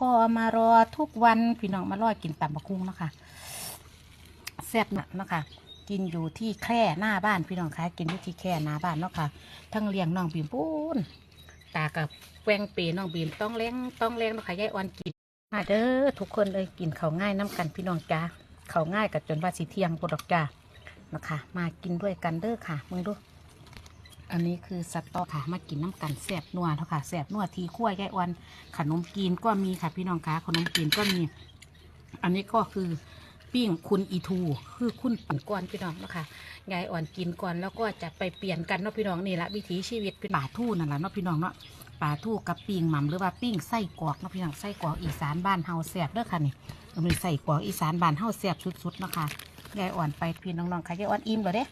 ก็มารอทุกวันพี่น้องมารอกินตำบักคุ้งเนาะคะแซ่บหนักเนาะคะกินอยู่ที่แคร่หน้าบ้านพี่น้องคะกินอยู่ที่แคร่หน้าบ้านเนาะค่ะทั้งเลี้ยงน้องบีมปูนตากับแกวงเปน้องบีมต้องเลี้ยงต้องเลี้ยงเนาะค่ะยายอ่อนกินมาเด้อทุกคนเลยกินเขาง่ายน้ำกันพี่น้องจ้าเขาง่ายกับจนว่าสีเทียงปดอกจ้านะคะมากินด้วยกันเด้อค่ะมึงดู อันนี้คือสตอค่ะ มากินน้ำกันแสบนัวเนาค่ะแสบนัวทีขั้วยายอ่อนขนมกีนก็มีค่ะพี่น้องคะขนมกีนก็มี อันนี้ก็คือปิ้งคุณอีทู คือคุณปั่นก่อนพี่น้องนะค่ะยายอ่อนกินก่อนแล้วก็จะไปเปลี่ยนกันเนาะพี่น้องนี่ละวิถีชีวิตเป็นป่าทู่นั่นแหละเนาะพี่น้องเนาะป่าทู่กับปิ้งหม่ำหรือว่าปิ้งไส้กรอกเนาะพี่น้องไส้กรอกอีสานบ้านเฮาแสบเด้อค่ะนี่มันเป็นไส้กรอกอีสานบ้านเฮาแสบสุดๆนะคะยายอ่อนไปพี่น้องๆค่ะยายอ่อนอิ่มแล้วเด้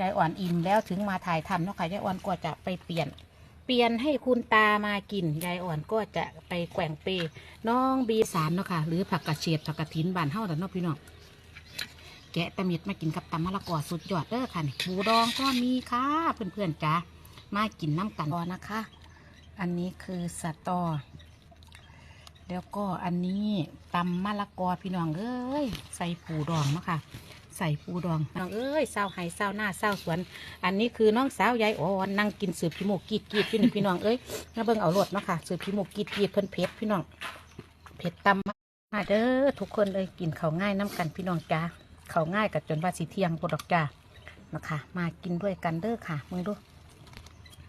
ยายอ่อนอิ่มแล้วถึงมาถ่ายทำเนาะค่ะยายอ่อนก็จะไปเปลี่ยน เปลี่ยนให้คุณตามากินยายอ่อนก็จะไปแกว่งเปน้องบีสารเนาะค่ะหรือผักกระเฉดผักกระถินบานเฮาแต่เนาะพี่น้องแกะตะเมิดมากินกับตำมะละกอสุดยอดเด้อค่ะนี่หมูดองก็มีค่ะเพื่อนๆจ้ามากินน้ำกันก่อนนะคะ อันนี้คือสตอ แล้วก็อันนี้ตำมะละกอพี่น้องเอ้ยใส่ปูดองเนาะค่ะ ใส่ปูดองน้องเอ้ยเศร้าไห้เศร้าหน้าเศร้าสวน อันนี้คือน้องสาวยายอ่อนนั่งกินสืบพิโมกกีดกีดพี่นี่พี่น้องเอ้ยน้าเบิ่งเอาหลดเนาะค่ะสืบพิโมกกีดกีดเพิ่นเผ็ดพี่น้องเผ็ดตำมาเด้อทุกคนเลยกินเขาง่ายน้ำกันพี่น้องจ้าเขาง่ายกับจนว่าสีเทียงปดอกจ้านะคะมากินด้วยกันเด้อค่ะมึงดู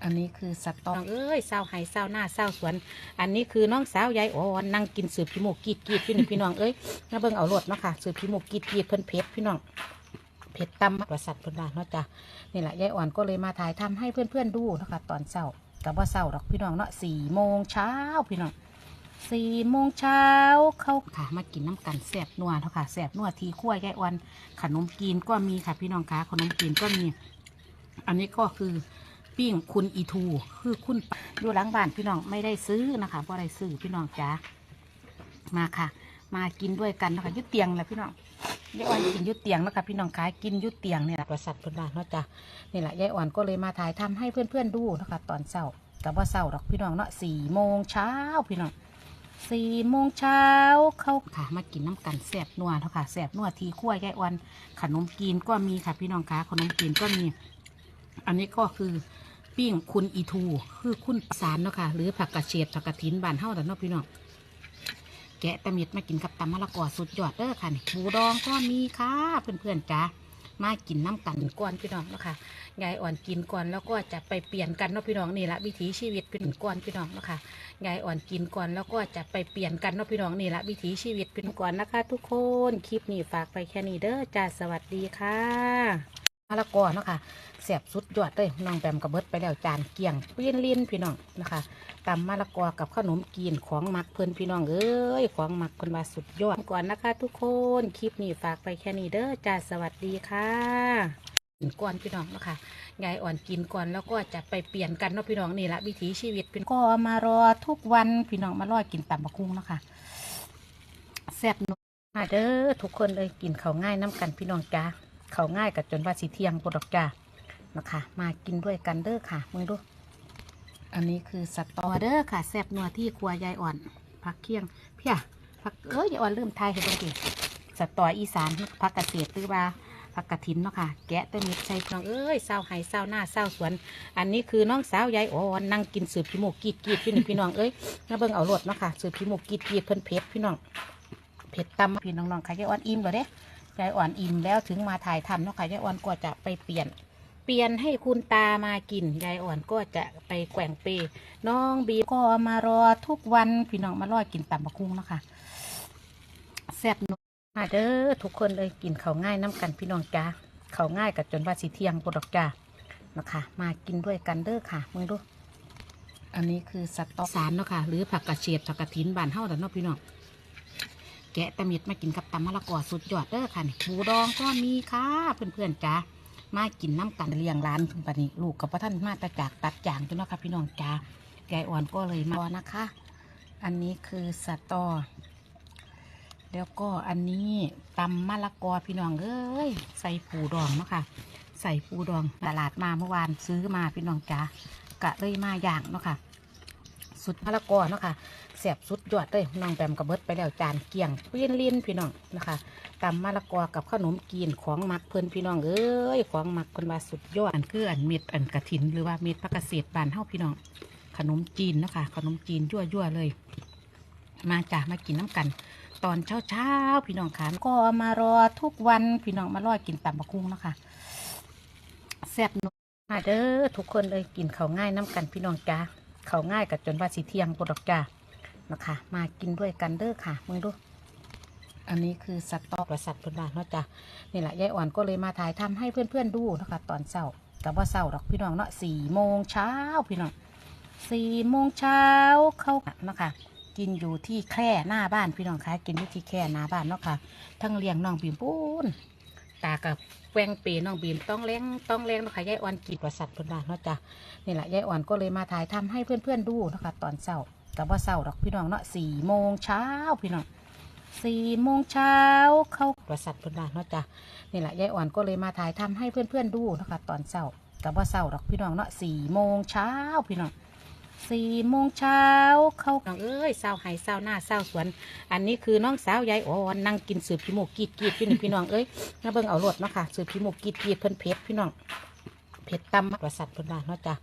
อันนี้คือสตอน้องเอ้ยเศร้าไห้เศร้าหน้าเศร้าสวน อันนี้คือน้องสาวยายอ่อนนั่งกินสืบพิโมกกีดกีดพี่นพี่น้องเอ้ยน้าเบิ่งเอารถเนาะค่ะสืบพิโมกกีดกีดเพิ่นเผ็ดพี่น้องเผ็ดตำประสัตว์พิ่นว่าเนาะจ้ะนี่แหละยายอ่อนก็เลยมาถ่ายทำให้เพื่อนๆดูเนาะคะตอนเช้ากับว่าเช้าดอกพี่น้องเนาะสี่โมงเช้าพี่น้องสี่โมงเช้าเข้าค่ะ มากินน้ำกันแสบนัวเนาะค่ะแสบนัวทีขั้วยายอ่อนขนมกีนก็มีค่ะพี่น้องคะขนมกีนก็มี อันนี้ก็คือ ปิ้งคุณอีทู คือคุณอยู่หลังบ้านพี่น้องไม่ได้ซื้อนะคะเพราะได้ซื้อพี่น้องจ้ามาค่ะ มากินด้วยกันนะคะยุดเตียงแหละพี่น้องยายอ่อนกินยุดเตียงนะคะพี่น้องขายกินยุดเตียงเนี่ยประสัตว์เพิ่นว่าเนาะจ้ะนี่แหละยายอ่อนก็เลยมาถ่ายทำให้เพื่อนๆดูนะคะ ตอนเช้ากับว่าเช้าดอกพี่น้องเนาะสี่โมงเช้าพี่น้องสี่โมงเช้าเข้าค่ะ มากินน้ำกันแสบนัวเนาะค่ะแสบนัวทีขั้วยายอ่อนขนมกีนก็มีค่ะพี่น้องคะขนมกีนก็มี อันนี้ก็คือปิ้งคุณอีทู คือคุณสารเนาะค่ะ หรือผักกระเฉดผักกระถินบานเฮาแต่เนาะพี่น้องแกะตะเมิดมากินกับตำมะละกอสุดยอดเด้อค่ะนี่หมูดองก็มีค่ะเพื่อนๆจ้ามากินน้ำกันก่อนพี่น้องเนาะค่ะยายอ่อนกินก่อนแล้วก็จะไปเปลี่ยนกันเนาะพี่น้องนี่ละวิถีชีวิตเป็นก่อนพี่น้องเนาะค่ะยายอ่อนกินก่อนแล้วก็จะไปเปลี่ยนกันเนาะพี่น้องนี่ละวิถีชีวิตเป็นก่อนนะคะ ทุกคนคลิปนี้ฝากไปแค่นี้เด้อจ้าสวัสดีค่ะ มะละกอเนาะค่ะแสบสุดยอดเลยน้องแบมกับเบิดไปแล้วจานเกี่ยงเปลี่ยนลิ้นพี่น้องนะคะตำมะละกอกับขนมกีนของมักเพิ่นพี่น้องเอ้ยของมักเพิ่นว่าสุดยอดก่อนนะคะ ทุกคนคลิปนี้ฝากไปแค่นี้เด้อจ้าสวัสดีค่ะกินก่อนพี่น้องเนาะคะยายอ่อนกินก่อนแล้วก็จะไปเปลี่ยนกันเนาะพี่น้องนี่ละวิถีชีวิตเป็นก็มารอทุกวันพี่น้องมารอกินตำบักคุ้งเนาะคะแซ่บนาะมเด้อทุกคนเลยกินเขาง่ายน้ำกันพี่น้องจ้า เขาง่ายกับจนว่าสีเทียงปดอกจ้านะคะ มากินด้วยกันเด้อค่ะมึงดู อันนี้คือสตอเด้อค่ะแซบนัวที่ครัวยายอ่อนผักเคียงเพี้ยผักเอ้ยยายอ่อนลืมไทยให้เบิ่งดิสตออีสานผักกระเกษตรหรือว่าผักกระถินเนาะค่ะ แกะตัวนี้ใส่น้องเอ้ยเศร้าไห้เศร้าหน้าเศร้าสวน อันนี้คือน้องสาวยายอ่อนนั่งกินสืบพิโมกกีดกีดพี่นี่พี่น้องเอ้ยน้าเบิ่งเอารถเนาะค่ะสืบพิโมกกีดกีดเพิ่นเผ็ดพี่น้องเผ็ดตำพี่น้องๆค่ะยายอ่อนอิ่มแล้วเด้ ยายอ่อนอิ่มแล้วถึงมาถ่ายทำเนาะค่ะยายอ่อนก็จะไปเปลี่ยน เปลี่ยนให้คุณตามากินยายอ่อนก็จะไปแกว่งเปน้องบีก็มารอทุกวันพี่น้องมารอกินตำบักคุ้งเนาะค่ะแซ่บเนาะมาเด้อทุกคนเลยกินเขาง่ายน้ำกันพี่น้องจ้าเขาง่ายกับจนว่าสีเทียงปดอกจ้านะคะมากินด้วยกันเด้อค่ะมึงดูอันนี้คือสตอกสารเนาะค่ะหรือผักกระเฉดผักกระถินบานเฮาแต่เนาะพี่น้อง แกะตะเมิดมากินกับตำมะละกอสุดยอดเด้อค่ะนี่หมูดองก็มีค่ะเพื่อนๆจ้ามากินน้ำกันเลี้ยงร้านคุณปานี้ลูกกับพระท่านมาแตะจากตัดจางจ้ะเนาะค่ะพี่น้องจ้ายายอ่อนก็เลยมานะคะ อันนี้คือสตอ แล้วก็อันนี้ตำมะละกอพี่น้องเอ้ยใส่ปูดองเนาะค่ะ ใส่ปูดองตลาดมาเมื่อวานซื้อมาพี่น้องจ้ากะเลยมาอย่างเนาะค่ะ สุดมะละกอเนาะค่ะแสบสุดยอดเลยน้องแบมกับเบิดไปแล้วจานเกี่ยงเปี้ยนลิ้นพี่น้องนะคะตำมะละกอกับขนมกีนของมักเพิ่อนพี่น้องเอ้ยของมักเพิ่นว่าสุดยอดอันคืออันเม็ดอันกระถิน หรือว่าเม็ดผักกาดเศษบานเฮาพี่น้อง ขนมจีนนะคะขนมจีนยั่วๆเลย มาจ้ามากินน้ำกัน ตอนเช้าเช้าๆพี่น้องขานก็มารอทุกวันพี่น้องมารอกินตำบักคุ้งนะคะแซ่บนอะมาเด้อทุกคนเลยกินเขาง่ายน้ำกันพี่น้องจ้า เขาง่ายกับจนว่าสิเที่ยงปดอกจ้านะคะ มากินด้วยกันเด้อค่ะมึงดูอันนี้คือสต๊อกประสัตว์พื้นบ้านเนาะจ้ะนี่แหละยายอ่อนก็เลยมาถ่ายทำให้เพื่อนๆดูนะคะตอนเช้าแต่ว่าเช้าดอกพี่น้องเนาะสี่โมงเช้าพี่น้องสี่โมงเช้าเข้าเนาะค่ะกินอยู่ที่แคร่หน้าบ้านพี่น้องคะกินอยู่ที่แคร่หน้าบ้านเนาะค่ะทั้งเลี้ยงน้องบีมปูน ตากับแวงเปน้องบีมต้องเล้งต้องเล้งนะคะยายอ่อนกินประสัตว์พิ่นบ้านเนาะจ้ะนี่แหละยายอ่อนก็เลยมาถ่ายทำให้เพื่อนๆดูนะคะตอนเช้าแต่ว่าเช้าดอกพี่น้องเนาะสี่โมงเช้าพี่น้องสี่โมงเช้าเข้าประสัตว์พิ่นบ้านเนาะจ้ะนี่แหละยายอ่อนก็เลยมาถ่ายทำให้เพื่อนๆดูนะคะตอนเช้าแต่ว่าเช้าดอกพี่น้องเนาะสี่โมงเช้าพี่น้อง สี่โมงเช้าเข้าน้องเอ้ยเศร้าไห้เศร้าหน้าเศร้าสวน อันนี้คือน้องสาวยายอ่อนนั่งกินสืบพี่หมูกีดกีดพี่หนึ่งพี่น้องเอ้ยมาเบิ่งเอารถเนาะค่ะสืบพี่หมูกีดกีดเพิ่นเพชรพี่น้องเพชรตำประสัตว์เพิ่นว่าเนาะจ้ะ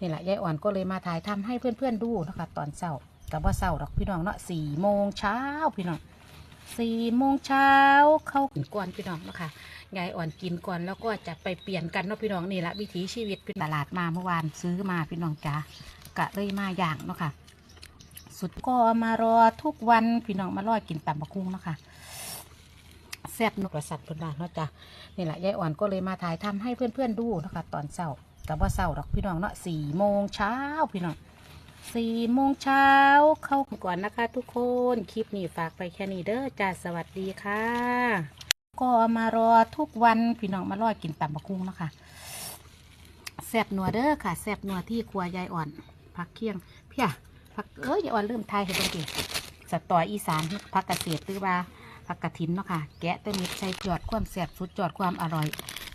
นี่แหละยายอ่อนก็เลยมาถ่ายทำให้เพื่อนๆดูเนาะค่ะตอนเช้าแต่ว่าเช้าดอกพี่น้องเนาะสี่โมงเช้าพี่น้องสี่โมงเช้าเข้ากินก่อนพี่น้องเนาะค่ะยายอ่อนกินก่อนแล้วก็จะไปเปลี่ยนกันเนาะพี่น้องนี่ละวิถีชีวิตเป็นตลาดมาเมื่อวานซื้อมาพี่น้องจ้า กะเลยมาอย่างเนาะค่ะ สุดก็มารอทุกวันพี่น้องมารอกินตำบักคุ้งเนาะค่ะแซ่บนกประสัตว์เพิ่นบ้านเนาะจ้ะนี่แหละยายอ่อนก็เลยมาถ่ายทำให้เพื่อนๆดูเนาะค่ะตอนเช้าแต่ว่าเช้าดอกพี่น้องเนาะสี่โมงเช้าพี่น้องสี่โมงเช้าเข้าก่อนนะคะ ทุกคนคลิปนี้ฝากไปแค่นี้เด้อจ้าสวัสดีค่ะ ก็มารอทุกวันพี่น้องมารอกินตำบักคุ้งเนาะค่ะแซบนัวเด้อค่ะแซบนัวที่ครัวยายอ่อน ผักเคียง เพียผักเอ้ยยายอ่อนลืมทายให้เบิ่งดิสตออีสานผักเกษตรหรือว่าผักกระถินเนาะค่ะ แกะแต่เม็ดใส่ยอดความแซ่บสุดยอดความอร่อย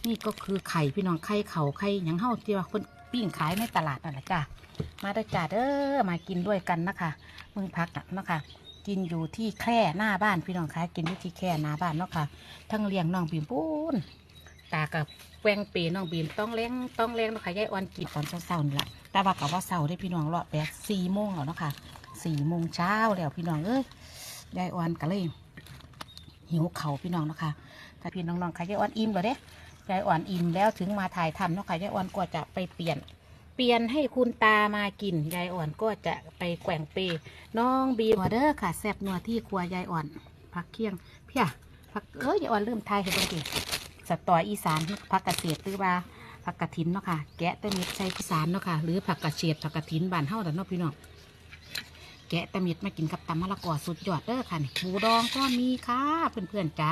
นี่ก็คือไข่พี่น้องไข่เขาไข่หยังเฮาที่ว่าคนปิ้งขายในตลาดนั่นแหละจ้ามาได้จ้าเด้อมากินด้วยกันนะคะมึงพักเนาะค่ะกินอยู่ที่แคร่หน้าบ้านพี่น้องคะกินอยู่ที่แคร่หน้าบ้านเนาะค่ะทั้งเลี้ยงน้องบีมปูน ตากับแกวงเปน้องบีมต้องเล้งต้องเล้งนะคะยายอ่อนกินตอนเช้าๆนี่ละแต่ว่ากับว่าเช้าได้พี่น้องรอดแปดสี่โมงแล้วเนาะค่ะสี่โมงเช้าแล้วพี่น้องเอ้ยยายอ่อนก็เลยหิวเข่าพี่น้องเนาะค่ะถ้าพี่น้องๆค่ะยายอ่อนอิ่มแล้วเด้ยายอ่อนอิ่มแล้วถึงมาถ่ายทำเนาะค่ะยายอ่อนก็จะไปเปลี่ยนเปลี่ยนให้คุณตามากินยายอ่อนก็จะไปแกว่งเปน้องบีมเด้อค่ะแซบนัวที่ครัวยายอ่อนผักเคียงเพียผักเอ้ยยายอ่อนลืมทายให้เบิ่งดิ สตออีสานผักกระเฉดหรือว่าผักกระถินเนาะค่ะ แกะแต่เม็ดใส่อีสานเนาะค่ะ หรือผักกระเฉดผักกระถินบานเฮาแต่เนาะพี่น้อง แกะแต่เม็ดมากินกับตำมะละกอสุดยอดเด้อค่ะนี่หมูดองก็มีค่ะเพื่อนๆจ้า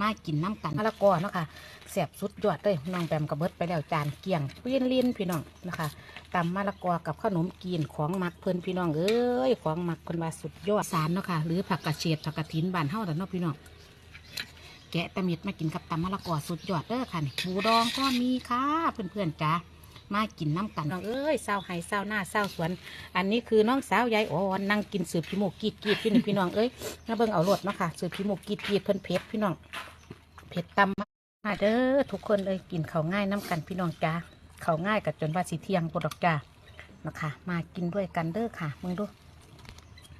มากินน้ำกันมะละกอเนาะค่ะแซ่บสุดยอดเลยน้องแบมกับเบิดไปแล้วจานเกี่ยงเปี้ยนลิ้นพี่น้องนะคะตำมะละกอกับขนมกีนของมักเพื่อนพี่น้องเอ้ยของมักเพิ่นว่าสุดยอดสารเนาะค่ะหรือผักกระเฉดผักกระถินบานเฮาแต่เนาะพี่น้อง แกะตะมิดมากินกับตำมะละกอสุดยอดเด้อค่ะนี่หมูดองก็มีค่ะเพื่อนๆจ้ามากินน้ำกันน้องเอ้ยเศร้าไห้เศร้าหน้าเศร้าสวน อันนี้คือน้องสาวยายอ่อนนั่งกินสืบพี่หมูกกีดกีดพี่หนึ่งพี่น้องเอ้ยมาเบิ่งเอารถเนาะค่ะสืบพี่หมูกกีดกีดเพิ่นเพชรพี่น้องเพชรตำมาเด้อทุกคนเลยกินเขาง่ายน้ำกันพี่น้องจ้าเขาง่ายกับจนว่าสีเทียงปดอกจ้านะคะมากินด้วยกันเด้อค่ะมึงดู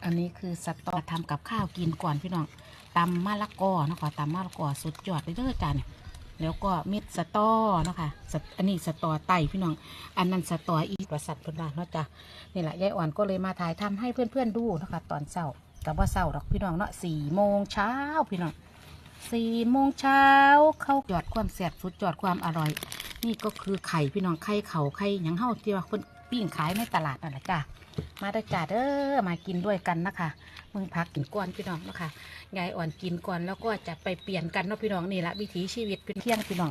อันนี้คือสตอทำกับข้าวกินก่อนพี่น้อง ตำมะละกอนะคะตำมะละกอสุดยอดเลยเด้อจ้าเนี่ยแล้วก็เม็ดสตอเนาะคะอันนี้สตอไตพี่น้อง อันนั้นสตออีประสัตว์เพิ่นว่าเนาะจ้านี่แหละยายอ่อนก็เลยมาถ่ายทำให้เพื่อนๆดูนะคะ ตอนเช้าแต่ว่าเช้าดอกพี่น้องเนาะสี่โมงเช้าพี่น้องสี่โมงเช้าเข้ายอดความแซ่บสุดยอดความอร่อย นี่ก็คือไข่พี่น้องไข่เขาไข่หยังเฮาที่ว่าคน ปิ้งขายในตลาดนั่นแหละจ้ามาได้อจ้าเด้อมากินด้วยกันนะคะมึงพักกินก่อนพี่น้องนะคะยายอ่อนกินก่อนแล้วก็จะไปเปลี่ยนกันเนาะพี่น้องนี่ละวิถีชีวิตเป็นเที่ยงพี่น้อง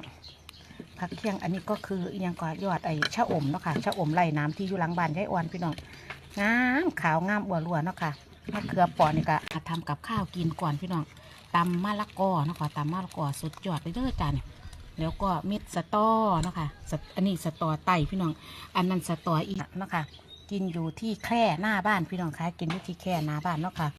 ผักเที่ยงอันนี้ก็คือยังก็ยอดไอ้ชะอมเนาะค่ะชะอมไล่น้ำที่อยู่หลังบ้านยายอ่อนพี่น้องงามขาวงามอัวรัวเนาะค่ะมะเขือปอนี่ก็ทำกับข้าวกินก่อนพี่น้องตำมะละกอเนาะค่ะตำมะละกอสุดยอดเลยเด้อจ้าเนี่ย แล้วก็เม็ดสตอเนาะค่ะอันนี้สตอไตพี่น้อง อันนั้นสตออีกเนาะค่ะกินอยู่ที่แคร่หน้าบ้านพี่น้องคะกินอยู่ที่แคร่หน้าบ้านเนาะค่ะ